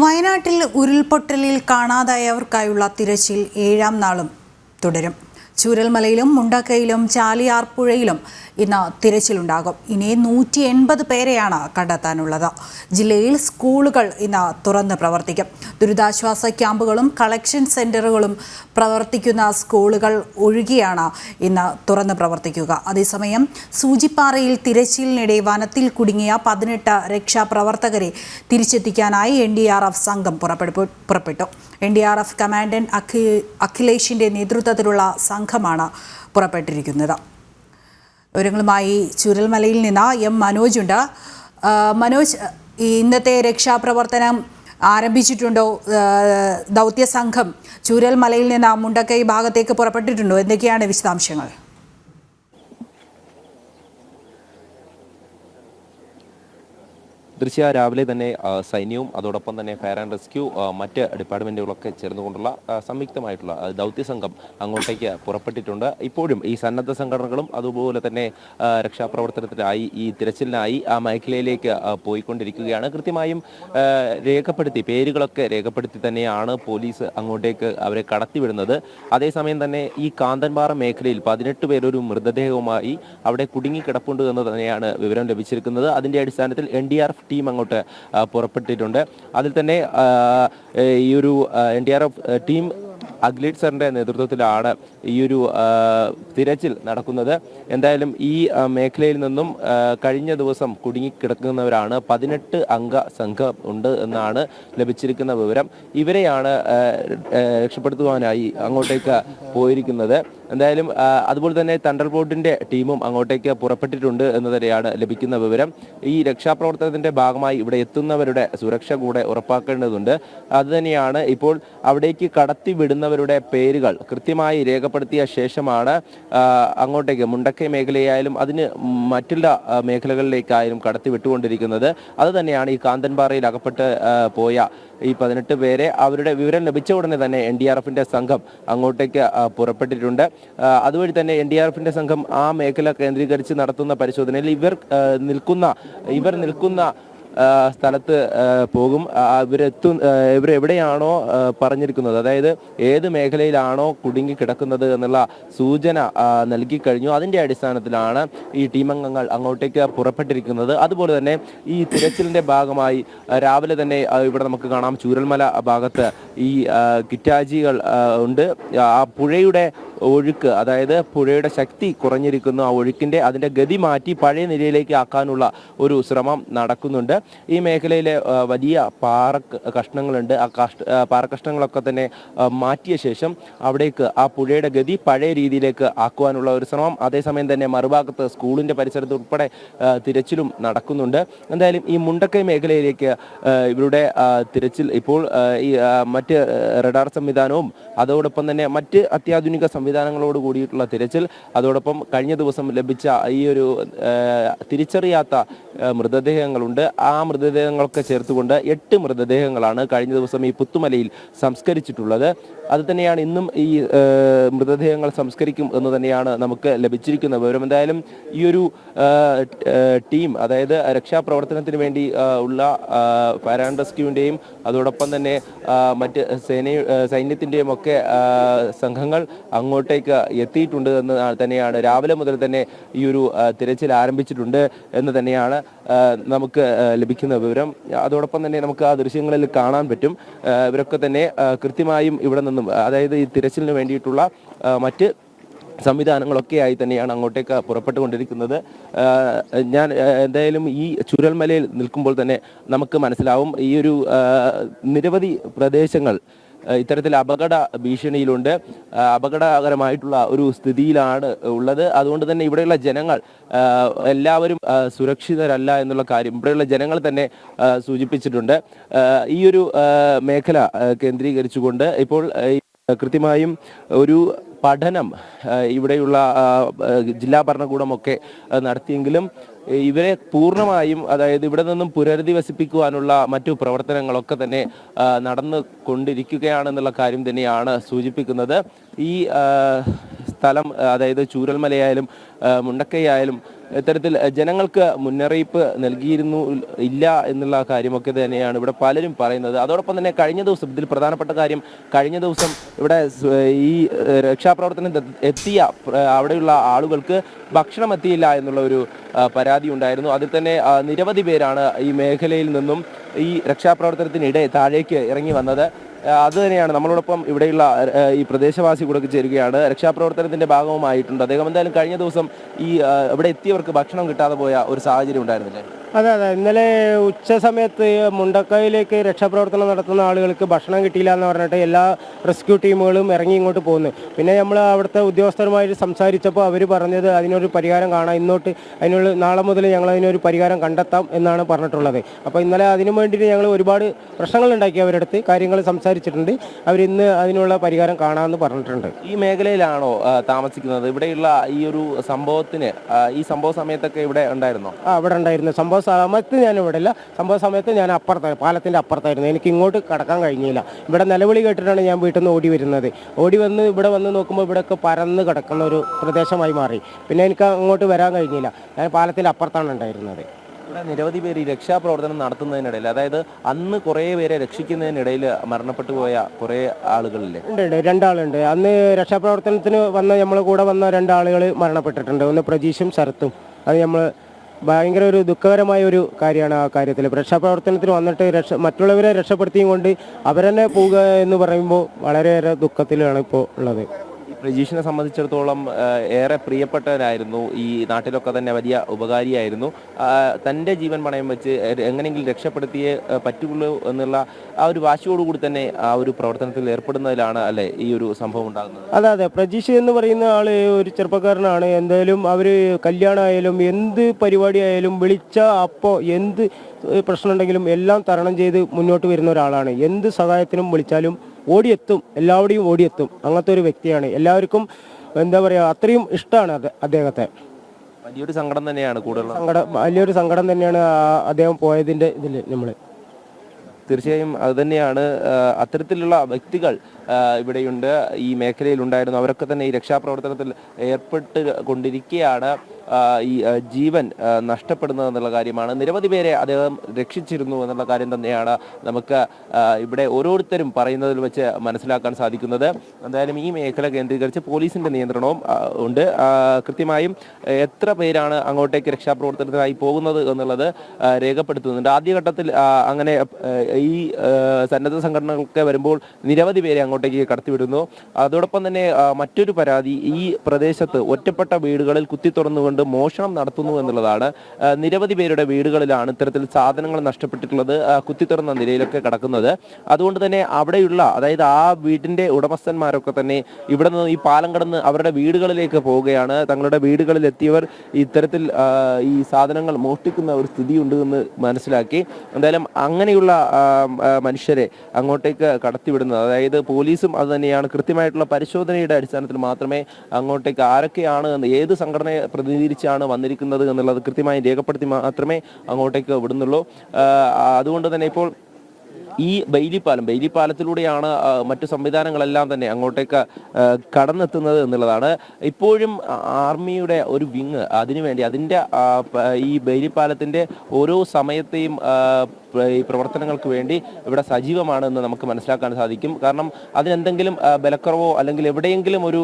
വയനാട്ടിൽ ഉരുൾപൊട്ടലിൽ കാണാതായവർക്കായുള്ള തിരച്ചിൽ ഏഴാം നാളും തുടരും. ചൂരൽമലയിലും മുണ്ടക്കയിലും ചാലിയാർപ്പുഴയിലും ഇന്ന് തിരച്ചിലുണ്ടാകും. ഇനി നൂറ്റി എൺപത് പേരെയാണ് കണ്ടെത്താനുള്ളത്. ജില്ലയിൽ സ്കൂളുകൾ ഇന്ന് തുറന്ന് പ്രവർത്തിക്കും. ദുരിതാശ്വാസ ക്യാമ്പുകളും കളക്ഷൻ സെന്ററുകളും പ്രവർത്തിക്കുന്ന സ്കൂളുകൾ ഒഴികെയാണ് ഇന്ന് തുറന്ന് പ്രവർത്തിക്കുക. അതേസമയം സൂചിപ്പാറയിൽ തിരച്ചിലിനിടെ വനത്തിൽ കുടുങ്ങിയ പതിനെട്ട് രക്ഷാപ്രവർത്തകരെ തിരിച്ചെത്തിക്കാനായി എൻ ഡി ആർ എഫ് സംഘം പുറപ്പെടു പുറപ്പെട്ടു. N D R F commandant അഖി അഖിലേഷിന്റെ നേതൃത്വത്തിലുള്ള സംഘമാണ് പുറപ്പെട്ടിരിക്കുന്നത്. വിവരങ്ങളുമായി ചുരൽമലയിൽ നിന്ന് എം മനോജ് ഉണ്ട്. മനോജ് ഇന്നത്തെ രക്ഷാപ്രവർത്തനം ആരംഭിച്ചിട്ടുണ്ടോ? ദൗത്യ സംഘം ചുരൽമലയിൽ നിന്ന് മുണ്ടക്കൈ ഭാഗത്തേക്ക് പുറപ്പെട്ടിട്ടുണ്ടോ? എന്തൊക്കെയാണ് വിശദാംശങ്ങൾ? ദൃശ്യ രാവിലെ തന്നെ സൈന്യവും അതോടൊപ്പം തന്നെ ഫയർ ആൻഡ് റെസ്ക്യൂ മറ്റ് ഡിപ്പാർട്ട്മെന്റുകളൊക്കെ ചേർന്നുകൊണ്ടുള്ള കൊണ്ടുള്ള സംയുക്തമായിട്ടുള്ള ദൗത്യ സംഘം അങ്ങോട്ടേക്ക് പുറപ്പെട്ടിട്ടുണ്ട്. ഇപ്പോഴും ഈ സന്നദ്ധ സംഘടനകളും അതുപോലെ തന്നെ രക്ഷാപ്രവർത്തനത്തിനായി ഈ തിരച്ചിലിനായി ആ മേഖലയിലേക്ക് പോയിക്കൊണ്ടിരിക്കുകയാണ്. കൃത്യമായും രേഖപ്പെടുത്തി പേരുകളൊക്കെ രേഖപ്പെടുത്തി തന്നെയാണ് പോലീസ് അങ്ങോട്ടേക്ക് അവരെ കടത്തിവിടുന്നത്. അതേസമയം തന്നെ ഈ കാന്തൻപാറ മേഖലയിൽ പതിനെട്ട് പേരൊരു മൃതദേഹവുമായി അവിടെ കുടുങ്ങിക്കിടപ്പുണ്ട് എന്ന് തന്നെയാണ് വിവരം ലഭിച്ചിരിക്കുന്നത്. അതിന്റെ അടിസ്ഥാനത്തിൽ N D R F team അങ്ങോട്ട് പുറപ്പെട്ടിട്ടുണ്ട്. അതിൽ തന്നെ ഈ ഒരു N D R F team അഗ്ലീഡ് സറിന്റെ നേതൃത്വത്തിലാണ് ഈ ഒരു തിരച്ചിൽ നടക്കുന്നത്. എന്തായാലും ഈ മേഖലയിൽ നിന്നും കഴിഞ്ഞ ദിവസം കുടുങ്ങിക്കിടക്കുന്നവരാണ്. പതിനെട്ട് അംഗ സംഘം ഉണ്ട് എന്നാണ് ലഭിച്ചിരിക്കുന്ന വിവരം. ഇവരെയാണ് രക്ഷപ്പെടുത്തുവാനായി അങ്ങോട്ടേക്ക് പോയിരിക്കുന്നത്. എന്തായാലും അതുപോലെ തന്നെ തണ്ടർ ബോർഡിന്റെ ടീമും അങ്ങോട്ടേക്ക് പുറപ്പെട്ടിട്ടുണ്ട് എന്ന് തന്നെയാണ് ലഭിക്കുന്ന വിവരം. ഈ രക്ഷാപ്രവർത്തനത്തിന്റെ ഭാഗമായി ഇവിടെ എത്തുന്നവരുടെ സുരക്ഷ കൂടെ ഉറപ്പാക്കേണ്ടതുണ്ട്. അതുതന്നെയാണ് ഇപ്പോൾ അവിടേക്ക് കടത്തി വിടുന്നവരുടെ പേരുകൾ കൃത്യമായി രേഖപ്പെടുത്തിയ ശേഷമാണ് അങ്ങോട്ടേക്ക് മുണ്ടക്കൈ മേഖലയായാലും അതിന് മറ്റുള്ള മേഖലകളിലേക്കായാലും കടത്തി വിട്ടുകൊണ്ടിരിക്കുന്നത് അത് തന്നെയാണ് ഈ കാന്തൻപാറയിൽ അകപ്പെട്ട് പോയ ഈ പതിനെട്ട് പേരെ അവരുടെ വിവരം ലഭിച്ച ഉടനെ തന്നെ എൻ ഡി ആർ എഫിന്റെ സംഘം അങ്ങോട്ടേക്ക് പുറപ്പെട്ടിട്ടുണ്ട്. അതുവഴി തന്നെ എൻ ഡി ആർ എഫിന്റെ സംഘം ആ മേഖല കേന്ദ്രീകരിച്ച് നടത്തുന്ന പരിശോധനയിൽ ഇവർ നിൽക്കുന്ന ഇവർ നിൽക്കുന്ന സ്ഥലത്ത് പോകും. അവരെത്തും ആ, പറഞ്ഞിരിക്കുന്നത്. അതായത് ഏത് മേഖലയിലാണോ കുടുങ്ങി കിടക്കുന്നത് എന്നുള്ള സൂചന നൽകി കഴിഞ്ഞു. അതിന്റെ അടിസ്ഥാനത്തിലാണ് ഈ ടീം അംഗങ്ങൾ അങ്ങോട്ടേക്ക് പുറപ്പെട്ടിരിക്കുന്നത്. അതുപോലെ തന്നെ ഈ തിരച്ചിലിന്റെ ഭാഗമായി രാവിലെ തന്നെ ഇവിടെ നമുക്ക് കാണാം ചൂരൽമല ഭാഗത്ത് ഈ കിറ്റാജികൾ ഉണ്ട്. ആ പുഴയുടെ ഒഴുക്ക് അതായത് പുഴയുടെ ശക്തി കുറഞ്ഞിരിക്കുന്നു. ആ ഒഴുക്കിന്റെ അതിന്റെ ഗതി മാറ്റി പഴയ നിലയിലേക്ക് ആക്കാനുള്ള ഒരു ശ്രമം നടക്കുന്നുണ്ട്. ഈ മേഖലയിലെ വലിയ പാറ കഷ്ണങ്ങളുണ്ട്. ആ കഷ്ട പാറ പാറക്കഷ്ണങ്ങളൊക്കെ തന്നെ മാറ്റിയ ശേഷം അവിടേക്ക് ആ പുഴയുടെ ഗതി പഴയ രീതിയിലേക്ക് ആക്കുവാനുള്ള ഒരു ശ്രമം അതേസമയം തന്നെ മറുഭാഗത്ത് സ്കൂളിന്റെ പരിസരത്ത് ഉൾപ്പെടെ തിരച്ചിലും നടക്കുന്നുണ്ട്. എന്തായാലും ഈ മുണ്ടക്കൈ മേഖലയിലേക്ക് ഇവരുടെ തിരച്ചിൽ ഇപ്പോൾ ഈ മറ്റ് റഡാർ സംവിധാനവും അതോടൊപ്പം തന്നെ മറ്റ് അത്യാധുനിക സംവിധാനങ്ങളോട് കൂടിയിട്ടുള്ള തിരച്ചിൽ. അതോടൊപ്പം കഴിഞ്ഞ ദിവസം ലഭിച്ച ഈ ഒരു തിരിച്ചറിയാത്ത മൃതദേഹങ്ങളുണ്ട്. ആ മൃതദേഹങ്ങളൊക്കെ ചേർത്തുകൊണ്ട് എട്ട് മൃതദേഹങ്ങളാണ് കഴിഞ്ഞ ദിവസം ഈ പുത്തുമലയിൽ സംസ്കരിച്ചിട്ടുള്ളത്. അത് തന്നെയാണ് ഇന്നും ഈ മൃതദേഹങ്ങൾ സംസ്കരിക്കും എന്ന് തന്നെയാണ് നമുക്ക് ലഭിച്ചിരിക്കുന്ന വിവരം. എന്തായാലും ഈ ഒരു ടീം അതായത് രക്ഷാപ്രവർത്തനത്തിന് വേണ്ടി ഉള്ള ഫയർ ആൻഡ് റെസ്ക്യൂവിന്റെയും അതോടൊപ്പം തന്നെ മറ്റ് സേന സൈന്യത്തിന്റെയും ഒക്കെ സംഘങ്ങൾ സംഘങ്ങൾ അങ്ങോട്ടേക്ക് എത്തിയിട്ടുണ്ട് എന്ന് തന്നെയാണ്. രാവിലെ മുതൽ തന്നെ ഈ ഒരു തിരച്ചിൽ ആരംഭിച്ചിട്ടുണ്ട് എന്ന് തന്നെയാണ് നമുക്ക് ലഭിക്കുന്ന വിവരം. അതോടൊപ്പം തന്നെ നമുക്ക് ആ ദൃശ്യങ്ങളിൽ കാണാൻ പറ്റും. ഇവരൊക്കെ തന്നെ കൃത്യമായും ഇവിടെ നിന്നും അതായത് ഈ തിരച്ചിലിന് വേണ്ടിയിട്ടുള്ള മറ്റ് സംവിധാനങ്ങളൊക്കെ ആയി തന്നെയാണ് അങ്ങോട്ടേക്ക് പുറപ്പെട്ടുകൊണ്ടിരിക്കുന്നത്. ഞാൻ എന്തായാലും ഈ ചുരൽമലയിൽ നിൽക്കുമ്പോൾ തന്നെ നമുക്ക് മനസ്സിലാവും. ഈ ഒരു നിരവധി പ്രദേശങ്ങൾ ഇത്തരത്തിൽ അപകട ഭീഷണിയിലുണ്ട്. അപകടകരമായിട്ടുള്ള ഒരു സ്ഥിതിയിലാണ് ഉള്ളത്. അതുകൊണ്ട് തന്നെ ഇവിടെയുള്ള ജനങ്ങൾ എല്ലാവരും സുരക്ഷിതരല്ല എന്നുള്ള കാര്യം ഇവിടെയുള്ള ജനങ്ങൾ തന്നെ സൂചിപ്പിച്ചിട്ടുണ്ട്. ഈ ഒരു മേഖല കേന്ദ്രീകരിച്ചുകൊണ്ട് ഇപ്പോൾ കൃത്യമായും ഒരു പഠനം ഇവിടെയുള്ള ജില്ലാ ഭരണകൂടമൊക്കെ നടത്തിയെങ്കിലും ഇവരെ പൂർണമായും അതായത് ഇവിടെ നിന്നും പുനരധിവസിപ്പിക്കുവാനുള്ള മറ്റു പ്രവർത്തനങ്ങളൊക്കെ തന്നെ നടന്നു കൊണ്ടിരിക്കുകയാണെന്നുള്ള കാര്യം തന്നെയാണ് സൂചിപ്പിക്കുന്നത്. ഈ സ്ഥലം അതായത് ചൂരൽമലയായാലും മുണ്ടക്കൈ ആയാലും ഇത്തരത്തിൽ ജനങ്ങൾക്ക് മുന്നറിയിപ്പ് നൽകിയിരുന്നു ഇല്ല എന്നുള്ള കാര്യമൊക്കെ തന്നെയാണ് ഇവിടെ പലരും പറയുന്നത്. അതോടൊപ്പം തന്നെ കഴിഞ്ഞ ദിവസം ഇതിൽ പ്രധാനപ്പെട്ട കാര്യം കഴിഞ്ഞ ദിവസം ഇവിടെ ഈ രക്ഷാപ്രവർത്തനം എത്തിയ അവിടെയുള്ള ആളുകൾക്ക് ഭക്ഷണം എത്തിയില്ല എന്നുള്ള ഒരു പരാതി ഉണ്ടായിരുന്നു. അതിൽ തന്നെ നിരവധി പേരാണ് ഈ മേഖലയിൽ നിന്നും ഈ രക്ഷാപ്രവർത്തനത്തിനിടെ താഴേക്ക് ഇറങ്ങി വന്നത്. അത് തന്നെയാണ് നമ്മളോടൊപ്പം ഇവിടെയുള്ള ഈ പ്രദേശവാസി കൂടെ ചേരുകയാണ്. രക്ഷാപ്രവർത്തനത്തിന്റെ ഭാഗവുമായിട്ടുണ്ട്. അദ്ദേഹം എന്തായാലും കഴിഞ്ഞ ദിവസം ഈ ഇവിടെ എത്തിയവർക്ക് ഭക്ഷണം കിട്ടാതെ പോയ ഒരു സാഹചര്യം ഉണ്ടായിരുന്നില്ലേ? അതെ അതെ. ഇന്നലെ ഉച്ച സമയത്ത് മുണ്ടക്കയിലേക്ക് രക്ഷാപ്രവർത്തനം നടത്തുന്ന ആളുകൾക്ക് ഭക്ഷണം കിട്ടിയില്ല എന്ന് പറഞ്ഞിട്ട് എല്ലാ റെസ്ക്യൂ ടീമുകളും ഇറങ്ങി ഇങ്ങോട്ട് പോകുന്നു പിന്നെ നമ്മൾ അവിടുത്തെ ഉദ്യോഗസ്ഥരുമായിട്ട് സംസാരിച്ചപ്പോൾ അവർ പറഞ്ഞത് അതിനൊരു പരിഹാരം കാണാം. ഇന്നോട്ട് അതിനുള്ള നാളെ മുതൽ ഞങ്ങൾ അതിനൊരു പരിഹാരം കണ്ടെത്താം എന്നാണ് പറഞ്ഞിട്ടുള്ളത്. അപ്പോൾ ഇന്നലെ അതിനു വേണ്ടിയിട്ട് ഞങ്ങൾ ഒരുപാട് പ്രശ്നങ്ങൾ ഉണ്ടാക്കി അവരടുത്ത് കാര്യങ്ങൾ സംസാരിച്ചിട്ടുണ്ട്. അവർ ഇന്ന് അതിനുള്ള പരിഹാരം കാണാമെന്ന് പറഞ്ഞിട്ടുണ്ട്. ഈ മേഖലയിലാണോ താമസിക്കുന്നത്? ഇവിടെയുള്ള ഈ ഒരു സംഭവത്തിന് ഈ സംഭവ സമയത്തൊക്കെ ഇവിടെ ഉണ്ടായിരുന്നോ? ആ അവിടെ ഉണ്ടായിരുന്നു. സംഭവ സമയത്ത് ഞാൻ ഇവിടെ ഇല്ല സംഭവ സമയത്ത് ഞാൻ അപ്പുറത്തായിരുന്നു പാലത്തിന്റെ അപ്പുറത്തായിരുന്നു. എനിക്ക് ഇങ്ങോട്ട് കടക്കാൻ കഴിഞ്ഞില്ല. ഇവിടെ നിലവിളി കേട്ടിട്ടാണ് ഞാൻ വീട്ടിൽ നിന്ന് ഓടി വരുന്നത്. ഓടി വന്ന് ഇവിടെ വന്ന് നോക്കുമ്പോൾ ഇവിടെയൊക്കെ പരന്ന് കിടക്കുന്ന ഒരു പ്രദേശമായി മാറി. പിന്നെ എനിക്ക് അങ്ങോട്ട് വരാൻ കഴിഞ്ഞില്ല. ഞാൻ പാലത്തിന്റെ അപ്പുറത്താണ് ഉണ്ടായിരുന്നത്. ഇവിടെ നിരവധി പേര് ഈ രക്ഷാപ്രവർത്തനം നടത്തുന്നതിനിടയിൽ അതായത് അന്ന് കുറേ പേരെ രക്ഷിക്കുന്നതിനിടയിൽ മരണപ്പെട്ടു പോയ കുറേ ആളുകളില്ലേ? ഉണ്ട് ഉണ്ട്. രണ്ടാളുണ്ട്. അന്ന് രക്ഷാപ്രവർത്തനത്തിന് വന്ന നമ്മളെ കൂടെ വന്ന രണ്ടാളുകൾ മരണപ്പെട്ടിട്ടുണ്ട്. ഒന്ന് പ്രജീഷും ശരത്തും. അത് നമ്മൾ ഭയങ്കര ഒരു ദുഃഖകരമായ ഒരു കാര്യമാണ് ആ കാര്യത്തിൽ. രക്ഷാപ്രവർത്തനത്തിന് വന്നിട്ട് രക്ഷ മറ്റുള്ളവരെ രക്ഷപ്പെടുത്തിയും കൊണ്ട് അവരെന്നെ പോവുക എന്ന് പറയുമ്പോൾ വളരെയേറെ ദുഃഖത്തിലാണ് ഇപ്പോൾ ഉള്ളത്. ഈ പ്രജീഷിനെ സംബന്ധിച്ചിടത്തോളം ഏറെ പ്രിയപ്പെട്ടവരായിരുന്നു ഈ നാട്ടിലൊക്കെ തന്നെ വലിയ ഉപകാരിയായിരുന്നു. തന്റെ ജീവൻ പണയം വെച്ച് എങ്ങനെയെങ്കിലും രക്ഷപ്പെടുത്തിയേ പറ്റുള്ളൂ എന്നുള്ള ആ ഒരു വാശിയോടുകൂടി തന്നെ ആ ഒരു പ്രവർത്തനത്തിൽ ഏർപ്പെടുന്നതിലാണ് അല്ലെ ഈ ഒരു സംഭവം ഉണ്ടാകുന്നത്? അതെ അതെ. പ്രജീഷ് എന്ന് പറയുന്ന ആൾ ഒരു ചെറുപ്പക്കാരനാണ്. എന്തായാലും അവർ കല്യാണമായാലും എന്ത് പരിപാടി ആയാലും വിളിച്ച അപ്പോൾ എന്ത് പ്രശ്നമുണ്ടെങ്കിലും എല്ലാം തരണം ചെയ്ത് മുന്നോട്ട് വരുന്ന ഒരാളാണ്. എന്ത് സഹായത്തിനും വിളിച്ചാലും ഓടിയെത്തും എല്ലാവരുടെയും ഓടിയെത്തും. അങ്ങനത്തെ ഒരു വ്യക്തിയാണ്. എല്ലാവർക്കും എന്താ പറയുക അത്രയും ഇഷ്ടമാണ് അത് അദ്ദേഹത്തെ. വലിയൊരു സങ്കടം തന്നെയാണ് കൂടുതൽ സങ്കടം വലിയൊരു സങ്കടം തന്നെയാണ് അദ്ദേഹം പോയതിന്റെ ഇതിൽ നമ്മൾ തീർച്ചയായും അത് തന്നെയാണ് അത്തരത്തിലുള്ള വ്യക്തികൾ ഇവിടെയുണ്ട്. ഈ മേഖലയിൽ ഉണ്ടായിരുന്നു അവരൊക്കെ തന്നെ ഈ രക്ഷാപ്രവർത്തനത്തിൽ ഏർപ്പെട്ട് കൊണ്ടിരിക്കുകയാണ് ഈ ജീവൻ നഷ്ടപ്പെടുന്നത് എന്നുള്ള കാര്യമാണ്. നിരവധി പേരെ അദ്ദേഹം രക്ഷിച്ചിരുന്നു എന്നുള്ള കാര്യം തന്നെയാണ് നമുക്ക് ഇവിടെ ഓരോരുത്തരും പറയുന്നതിൽ വെച്ച് മനസ്സിലാക്കാൻ സാധിക്കുന്നത്. എന്തായാലും ഈ മേഖല കേന്ദ്രീകരിച്ച് പോലീസിന്റെ നിയന്ത്രണവും ഉണ്ട്. കൃത്യമായും എത്ര പേരാണ് അങ്ങോട്ടേക്ക് രക്ഷാപ്രവർത്തനത്തിനായി പോകുന്നത് എന്നുള്ളത് രേഖപ്പെടുത്തുന്നുണ്ട്. ആദ്യഘട്ടത്തിൽ അങ്ങനെ ഈ സന്നദ്ധ സംഘടനകളൊക്കെ വരുമ്പോൾ നിരവധി പേരെ അങ്ങോട്ടേക്ക് കടത്തിവിടുന്നു. അതോടൊപ്പം തന്നെ മറ്റൊരു പരാതി ഈ പ്രദേശത്ത് ഒറ്റപ്പെട്ട വീടുകളിൽ കുത്തി തുറന്നുകൊണ്ട് മോഷണം നടത്തുന്നു എന്നുള്ളതാണ്. നിരവധി പേരുടെ വീടുകളിലാണ് ഇത്തരത്തിൽ സാധനങ്ങൾ നഷ്ടപ്പെട്ടിട്ടുള്ളത് കുത്തി തുറന്ന നിലയിലൊക്കെ കിടക്കുന്നത്. അതുകൊണ്ട് തന്നെ അവിടെയുള്ള അതായത് ആ വീടിന്റെ ഉടമസ്ഥന്മാരൊക്കെ തന്നെ ഇവിടെ നിന്ന് ഈ പാലം കടന്ന് അവരുടെ വീടുകളിലേക്ക് പോവുകയാണ്. തങ്ങളുടെ വീടുകളിൽ എത്തിയവർ ഇത്തരത്തിൽ ഈ സാധനങ്ങൾ മോഷ്ടിക്കുന്ന ഒരു സ്ഥിതിയുണ്ട് എന്ന് മനസ്സിലാക്കി. എന്തായാലും അങ്ങനെയുള്ള മനുഷ്യരെ അങ്ങോട്ടേക്ക് കടത്തിവിടുന്നത് അതായത് പോലീസും അത് തന്നെയാണ്. കൃത്യമായിട്ടുള്ള പരിശോധനയുടെ അടിസ്ഥാനത്തിൽ മാത്രമേ അങ്ങോട്ടേക്ക് ആരൊക്കെയാണ് ഏത് സംഘടനയെ പ്രതിനിധീകരിച്ചാണ് വന്നിരിക്കുന്നത് എന്നുള്ളത് കൃത്യമായി രേഖപ്പെടുത്തി മാത്രമേ അങ്ങോട്ടേക്ക് വിടുന്നുള്ളൂ. അതുകൊണ്ട് തന്നെ ഇപ്പോൾ ഈ ബെയിലിപ്പാലം പാലം ബെയിലി പാലത്തിലൂടെയാണ് മറ്റു സംവിധാനങ്ങളെല്ലാം തന്നെ അങ്ങോട്ടേക്ക് കടന്നെത്തുന്നത് എന്നുള്ളതാണ്. ഇപ്പോഴും ആർമിയുടെ ഒരു വിങ് അതിനുവേണ്ടി അതിന്റെ ഈ ബെയിലിപ്പാലത്തിന്റെ ഓരോ സമയത്തെയും ഈ പ്രവർത്തനങ്ങൾക്ക് വേണ്ടി ഇവിടെ സജീവമാണെന്ന് നമുക്ക് മനസ്സിലാക്കാൻ സാധിക്കും. കാരണം അതിനെന്തെങ്കിലും ബലക്കുറവോ അല്ലെങ്കിൽ എവിടെയെങ്കിലും ഒരു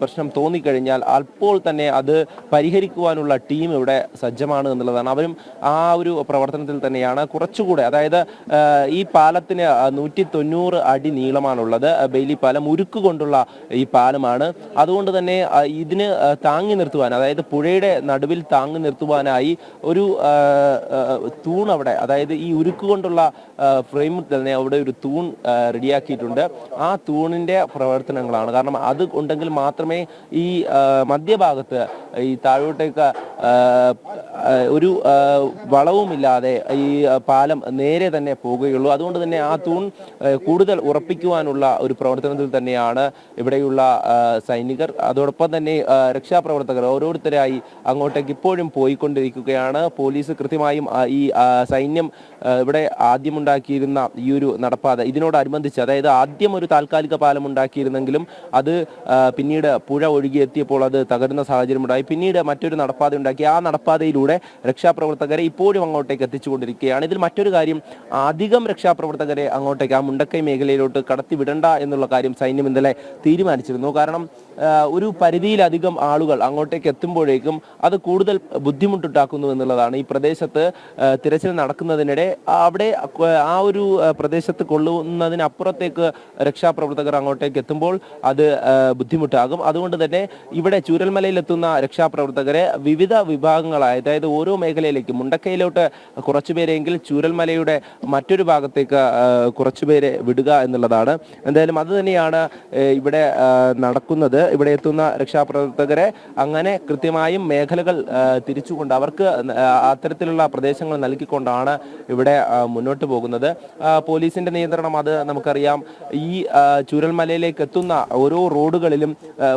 പ്രശ്നം തോന്നിക്കഴിഞ്ഞാൽ അപ്പോൾ തന്നെ അത് പരിഹരിക്കുവാനുള്ള ടീം ഇവിടെ സജ്ജമാണ് എന്നുള്ളതാണ്. അവരും ആ ഒരു പ്രവർത്തനത്തിൽ തന്നെയാണ്. കുറച്ചുകൂടെ അതായത് ഈ പാലത്തിന് നൂറ്റി തൊണ്ണൂറ് അടി നീളമാണുള്ളത്. ബെയിലി പാലം ഉരുക്ക് കൊണ്ടുള്ള ഈ പാലമാണ്. അതുകൊണ്ട് തന്നെ ഇതിന് താങ്ങി നിർത്തുവാൻ അതായത് പുഴയുടെ നടുവിൽ താങ്ങി നിർത്തുവാനായി ഒരു തൂൺ അവിടെ അതായത് ഈ ഉരുക്ക് കൊണ്ടുള്ള ഫ്രെയിമിൽ തന്നെ അവിടെ ഒരു തൂൺ റെഡിയാക്കിയിട്ടുണ്ട്. ആ തൂണിന്റെ പ്രവർത്തനങ്ങളാണ്. കാരണം അത് ഉണ്ടെങ്കിൽ മാത്രമേ ഈ മധ്യഭാഗത്ത് ഈ താഴോട്ടേക്ക് ഒരു വളവുമില്ലാതെ ഈ പാലം നേരെ തന്നെ പോവുകയുള്ളൂ ഉള്ളൂ. അതുകൊണ്ട് തന്നെ ആ തൂൺ കൂടുതൽ ഉറപ്പിക്കുവാനുള്ള ഒരു പ്രവർത്തനത്തിൽ തന്നെയാണ് ഇവിടെയുള്ള സൈനികർ. അതോടൊപ്പം തന്നെ രക്ഷാപ്രവർത്തകർ ഓരോരുത്തരായി അങ്ങോട്ടേക്ക് ഇപ്പോഴും പോയിക്കൊണ്ടിരിക്കുകയാണ്. പോലീസ് കൃത്യമായും ഈ സൈന്യം ഇവിടെ ആദ്യമുണ്ടാക്കിയിരുന്ന ഈ ഒരു നടപ്പാത ഇതിനോടനുബന്ധിച്ച് അതായത് ആദ്യം ഒരു താൽക്കാലിക പാലം ഉണ്ടാക്കിയിരുന്നെങ്കിലും അത് പിന്നീട് പുഴ ഒഴുകിയെത്തിയപ്പോൾ അത് തകരുന്ന സാഹചര്യമുണ്ടായി. പിന്നീട് മറ്റൊരു നടപ്പാത ഉണ്ടാക്കി. ആ നടപ്പാതയിലൂടെ രക്ഷാപ്രവർത്തകരെ ഇപ്പോഴും അങ്ങോട്ടേക്ക് എത്തിച്ചുകൊണ്ടിരിക്കുകയാണ്. ഇതിൽ മറ്റൊരു കാര്യം അധികം രക്ഷാപ്രവർത്തകരെ അങ്ങോട്ടേക്ക് ആ മുണ്ടക്കൈ മേഖലയിലോട്ട് കടത്തിവിടണ്ട എന്നുള്ള കാര്യം സൈന്യം ഇന്നലെ തീരുമാനിച്ചിരുന്നു. കാരണം ഒരു പരിധിയിലധികം ആളുകൾ അങ്ങോട്ടേക്ക് എത്തുമ്പോഴേക്കും അത് കൂടുതൽ ബുദ്ധിമുട്ടുണ്ടാക്കുന്നു എന്നുള്ളതാണ്. ഈ പ്രദേശത്ത് തിരച്ചിൽ നടക്കുന്നതിനിടെ അവിടെ ആ ഒരു പ്രദേശത്ത് കൊള്ളുന്നതിനപ്പുറത്തേക്ക് രക്ഷാപ്രവർത്തകർ അങ്ങോട്ടേക്ക് എത്തുമ്പോൾ അത് ബുദ്ധിമുട്ടാകും. അതുകൊണ്ട് തന്നെ ഇവിടെ ചൂരൽമലയിൽ എത്തുന്ന രക്ഷാപ്രവർത്തകരെ വിവിധ വിഭാഗങ്ങളായി അതായത് ഓരോ മേഖലയിലേക്കും മുണ്ടക്കയിലോട്ട് കുറച്ചുപേരെങ്കിൽ ചൂരൽമലയുടെ മറ്റൊരു ഭാഗത്തേക്ക് കുറച്ചുപേരെ വിടുക എന്നുള്ളതാണ്. എന്തായാലും അത് തന്നെയാണ് ഇവിടെ നടക്കുന്നത്. ഇവിടെ എത്തുന്ന രക്ഷാപ്രവർത്തകരെ അങ്ങനെ കൃത്യമായും മേഖലകൾ തിരിച്ചുകൊണ്ട് അവർക്ക് അത്തരത്തിലുള്ള പ്രദേശങ്ങൾ നൽകിക്കൊണ്ടാണ് ഇവിടെ മുന്നോട്ട് പോകുന്നത്. പോലീസിന്റെ നിയന്ത്രണം അത് നമുക്കറിയാം. ഈ ചുരൽമലയിലേക്ക് എത്തുന്ന ഓരോ റോഡുകളിലും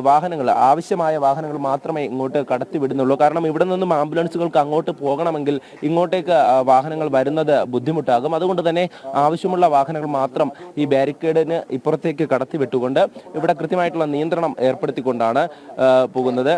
വാഹനങ്ങൾ ആവശ്യമായ വാഹനങ്ങൾ മാത്രമേ ഇങ്ങോട്ട് കടത്തിവിടുന്നുള്ളൂ കാരണം ഇവിടെ നിന്നും ആംബുലൻസുകൾക്ക് അങ്ങോട്ട് പോകണമെങ്കിൽ ഇങ്ങോട്ടേക്ക് വാഹനങ്ങൾ വരുന്നത് ബുദ്ധിമുട്ടാകും. അതുകൊണ്ട് തന്നെ ആവശ്യമുള്ള വാഹനങ്ങൾ മാത്രം ഈ ബാരിക്കേഡിന് ഇപ്പുറത്തേക്ക് കടത്തിവിട്ടുകൊണ്ട് ഇവിടെ കൃത്യമായിട്ടുള്ള നിയന്ത്രണം ഏർപ്പെടുത്തിക്കൊണ്ടാണ് പോകുന്നത്.